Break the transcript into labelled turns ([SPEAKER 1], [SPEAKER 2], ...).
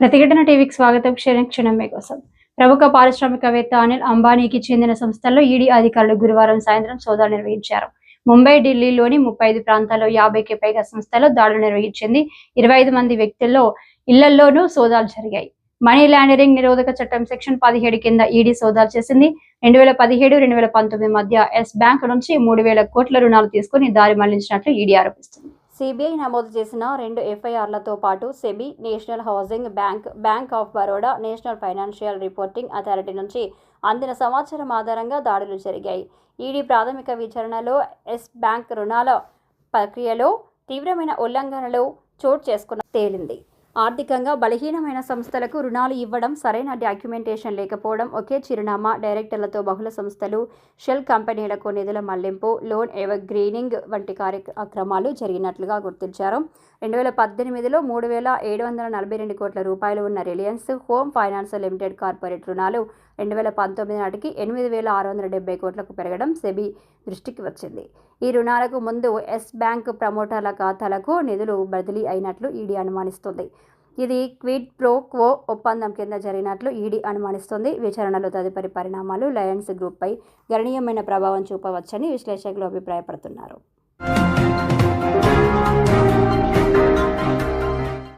[SPEAKER 1] ప్రతిఘటన టీవీకి స్వాగతం. క్షణం క్షణమే మీకోసం ప్రముఖ పారిశ్రామికవేత్త అనిల్ అంబానీకి చెందిన సంస్థల్లో ఈడీ అధికారులు గురువారం సాయంత్రం సోదాలు నిర్వహించారు. ముంబై ఢిల్లీలోని ముప్పై ఐదు ప్రాంతాల్లో యాభైకి పైగా సంస్థల్లో దాడులు నిర్వహించింది. ఇరవై ఐదు మంది వ్యక్తుల్లో ఇళ్ళలోనూ సోదాలు జరిగాయి. మనీ లాండరింగ్ నిరోధక చట్టం సెక్షన్ పదిహేడు కింద ఈడీ సోదాలు చేసింది. రెండు వేల పదిహేడు రెండు వేల పంతొమ్మిది మధ్య ఎస్ బ్యాంక్ నుంచి మూడు వేల కోట్ల రుణాలు తీసుకుని దారి మళ్ళించినట్లు ఈడీ ఆరోపిస్తుంది.
[SPEAKER 2] సిబిఐ నమోదు చేసిన రెండు ఎఫ్ఐఆర్లతో పాటు SEBI national housing bank bank of Baroda national financial reporting authority నుంచి అందిన సమాచారం ఆధారంగా దాడులు జరిగాయి. ఈడీ ప్రాథమిక విచారణలో ఎస్ బ్యాంక్ రుణాల ప్రక్రియలో తీవ్రమైన ఉల్లంఘనలు చోటు చేసుకున్న తేలింది. ఆర్థికంగా బలహీనమైన సంస్థలకు రుణాలు ఇవ్వడం సరైన డాక్యుమెంటేషన్ లేకపోవడం ఒకే చిరునామా. డైరెక్టర్లతో బహుళ సంస్థలు షెల్ కంపెనీలకు నిధుల మళ్ళింపు లోన్ గ్రీనింగ్ వంటి కార్యక్రమాలు జరిగినట్లుగా గుర్తించారు. రెండు వేల పద్దెనిమిదిలో మూడు వేల ఏడు వందల నలభై రెండు కోట్ల రూపాయలు ఉన్న Reliance Home Finance Limited corporate రుణాలు రెండు వేల పంతొమ్మిది నాటికి ఎనిమిది వేల ఆరు వందల డెబ్బై కోట్లకు పెరగడం సెబీ దృష్టికి వచ్చింది. ఈ రుణాలకు ముందు ఎస్ బ్యాంక్ ప్రమోటర్ల ఖాతాలకు నిధులు బదిలీ అయినట్లు ఈడీ అనుమానిస్తుంది. ఇది క్విడ్ ప్రో క్వో ఒప్పందం కింద జరిగినట్లు ఈడీ అనుమానిస్తుంది. విచారణలో తదుపరి పరిణామాలు లయన్స్ గ్రూప్పై గణనీయమైన ప్రభావం చూపవచ్చని విశ్లేషకులు అభిప్రాయపడుతున్నారు.